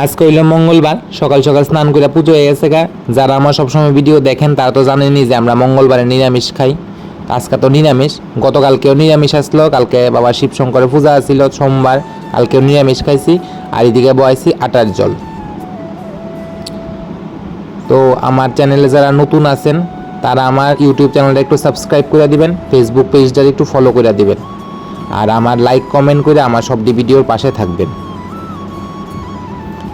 আজকে হইল মঙ্গলবার। সকাল সকাল স্নান করে পুজো হয়ে গেছে গা। যারা আমার সবসময় ভিডিও দেখেন, তারা তো জানেনই যে আমরা মঙ্গলবারে নিরামিষ খাই। আজকে তো নিরামিষ। গতকালকেও নিরামিষ আসলো। কালকে বাবা শিবশঙ্করের পূজা ছিল সোমবার কালকেও নিরামিষ খাইছি। আর এদিকে বয়াইছি আটার জল। তো আমার চ্যানেলে যারা নতুন আছেন, তারা আমার ইউটিউব চ্যানেলটা একটু সাবস্ক্রাইব করে দিবেন, ফেসবুক পেজটা একটু ফলো করে দিবেন। আর আমার লাইক, কমেন্ট করে আমার সবটি ভিডিওর পাশে থাকবেন।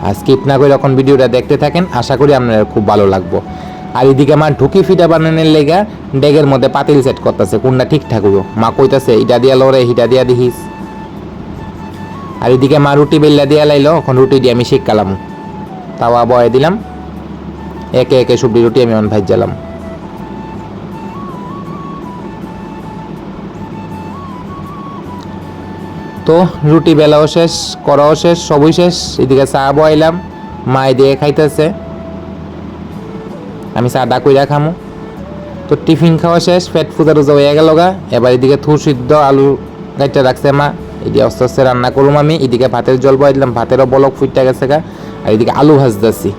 আর স্কিপ না করে যখন ভিডিওটা দেখতে থাকেন, আশা করি আপনার খুব ভালো লাগবো। আর এদিকে আমার ঢুকি ফিটা বানানোর লেগা ডেগের মধ্যে পাতিল সেট করতেছে, কোনটা ঠিকঠাক হইব মা কইতাছে ইটা দিয়া লড়ে হিটা দিয়া দিহিস। আর এদিকে মা রুটি বেল্লা দিয়া লাইলো, এখন রুটি দিয়ে আমি শিখকালাম তাওয়া বয়ে দিলাম। একে একে সবজি রুটি আমি অন ভাজ্জালাম তো রুটি বেলাও শেষ করাও শেষ, সবই শেষ। এদিকে চা বয়াইলাম মা দিয়ে খাইতেছে। আমি চা ডাকুই খামু। তো টিফিন খাওয়া শেষ, পেট ফুটা রোজা হয়ে গেল গা। এবার এদিকে থুর সিদ্ধ আলু গাইটা রাখছে মা। এদিকে আস্তে আস্তে রান্না করুম আমি। এদিকে ভাতের জল বয়ে দিলাম ভাতেরও বলক ফুটটা গেছে গা। আর এদিকে আলু ভাজতেছি।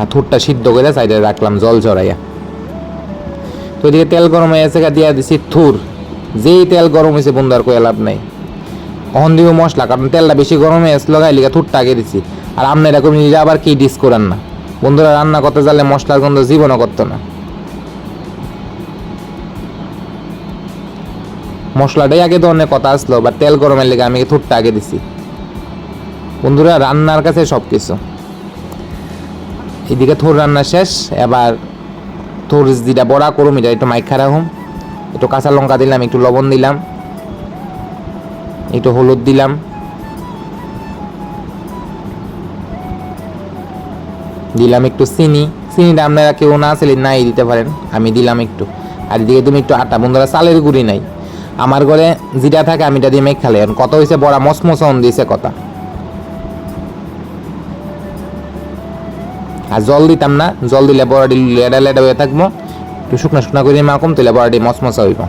আর থুরটা সিদ্ধ করে সাইডে রাখলাম, জল জড়াইয়া তো এদিকে তেল গরম হয়ে গেছে দিয়া দিছি থুর। যেই তেল গরম হয়েছে বন্ধু, আর কয়ে লাভ নাই। অহন দিব মশলা, কারণ তেলটা বেশি গরম হয়ে আসলো গাই লিগা থুরটা আগে দিছি। আর আপনি এরকম নিজে আবার কি ডিস করেন না? বন্ধুরা, রান্না করতে জানলে মশলার গন্ধ জীবনও করতো না। মশলাটাই আগে অনেক কথা আসলো বা তেল গরমের লেগে আমি থুরটা আগে দিছি। বন্ধুরা, রান্নার কাছে সব কিছু এদিকে থোর রান্না শেষ, এবার থোর যেটা বড়া করুম, এটা একটু মাইক খারা হুম একটু কাঁচা লঙ্কা দিলাম, একটু লবণ দিলাম। একটু হলুদ দিলাম। দিলাম একটু চিনি। চিনিটা আপনারা কেউ না আসলে নাই দিতে পারেন, আমি দিলাম একটু। আর এদিকে তুমি একটু আটা, বন্ধুরা, চালের গুঁড়ি নাই। আমার ঘরে যেটা থাকে, আমি এটা দিয়ে মেঘ খালে কত হয়েছে বড়া মসমসন দিয়েছে কথা। আর জল দিতাম না। জল দিলে বড়াটি লেডা লেডা হয়ে থাকব। একটু শুকনা শুকনা করে মাকম তাহলে বড়াটি মসমসা হইব।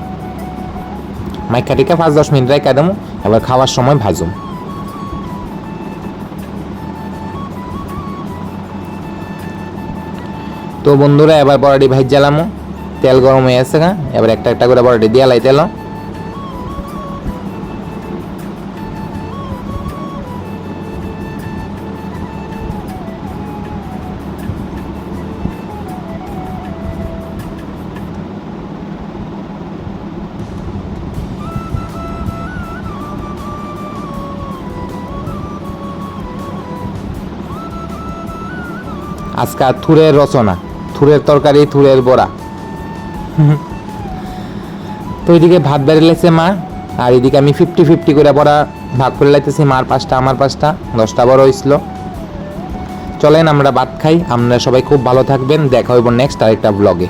মাইকা টিকা পাঁচ দশ মিনিট রেখে দেবো এবার খাওয়ার সময় ভাজুম। তো বন্ধুরা, এবার বড়াটি ভাজ জ্বালামো। তেল গরম হয়ে গা, এবার একটা একটা করে বড়াটি দিয়া লাই তেল। আজকে থুরের রচনা, থুরের তরকারি, থুরের বড়া। তো এদিকে ভাত বেড়ে লাগছে মা, আর এদিকে আমি ফিফটি ফিফটি করে বড়া ভাগ করে লাগতেছি মার পাঁচটা, আমার পাঁচটা, দশটা বড় হয়েছিল চলেন আমরা ভাত খাই আপনারা সবাই খুব ভালো থাকবেন, দেখা হইব নেক্সট আরেকটা ব্লগে